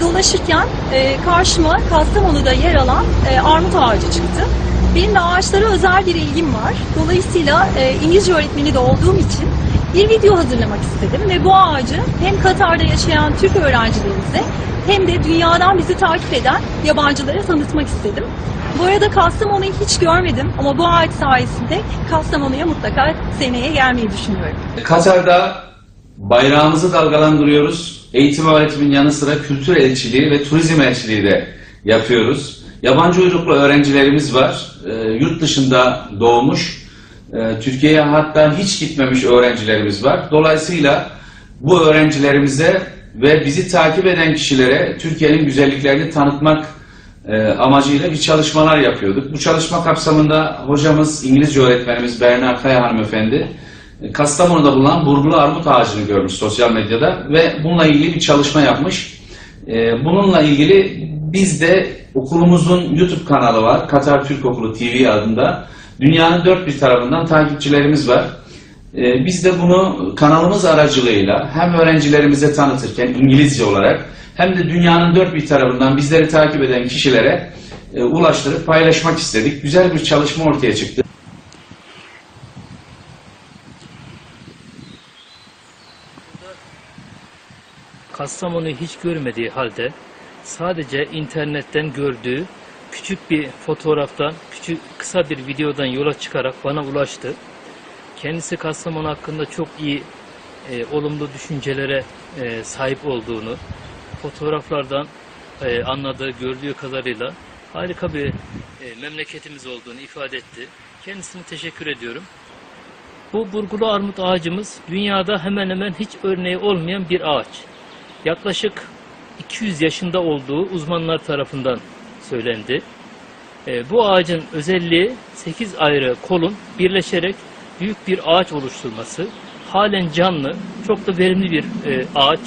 dolaşırken e, karşıma Kastamonu'da yer alan e, armut ağacı çıktı. Benim de ağaçlara özel bir ilgim var. Dolayısıyla e, İngilizce öğretmeni de olduğum için bir video hazırlamak istedim ve bu ağacı hem Katar'da yaşayan Türk öğrencilerimize hem de dünyadan bizi takip eden yabancılara tanıtmak istedim. Bu arada Kastamonu'yu hiç görmedim ama bu ağaç sayesinde Kastamonu'ya mutlaka seneye gelmeyi düşünüyorum. Katar'da bayrağımızı dalgalandırıyoruz. Eğitim öğretimin yanı sıra kültür elçiliği ve turizm elçiliği de yapıyoruz. Yabancı uyruklu öğrencilerimiz var. Ee, yurt dışında doğmuş, e, Türkiye'ye hatta hiç gitmemiş öğrencilerimiz var. Dolayısıyla bu öğrencilerimize ve bizi takip eden kişilere Türkiye'nin güzelliklerini tanıtmak e, amacıyla bir çalışmalar yapıyorduk. Bu çalışma kapsamında hocamız, İngilizce öğretmenimiz Berna Kaya hanımefendi e, Kastamonu'da bulunan burgulu armut ağacını görmüş sosyal medyada ve bununla ilgili bir çalışma yapmış. E, Bununla ilgili biz de okulumuzun YouTube kanalı var. Katar Türk Okulu TV adında. Dünyanın dört bir tarafından takipçilerimiz var. E, Biz de bunu kanalımız aracılığıyla hem öğrencilerimize tanıtırken İngilizce olarak hem de dünyanın dört bir tarafından bizleri takip eden kişilere e, ulaştırıp paylaşmak istedik. Güzel bir çalışma ortaya çıktı. Kastamonu'yu hiç görmediği halde sadece internetten gördüğü küçük bir fotoğraftan, küçük kısa bir videodan yola çıkarak bana ulaştı. Kendisi Kastamonu hakkında çok iyi e, olumlu düşüncelere e, sahip olduğunu, fotoğraflardan e, anladığı, gördüğü kadarıyla harika bir e, memleketimiz olduğunu ifade etti. Kendisine teşekkür ediyorum. Bu burgulu armut ağacımız dünyada hemen hemen hiç örneği olmayan bir ağaç. Yaklaşık 200 yaşında olduğu uzmanlar tarafından söylendi. E, bu ağacın özelliği 8 ayrı kolun birleşerek büyük bir ağaç oluşturması. Halen canlı, çok da verimli bir e, ağaç.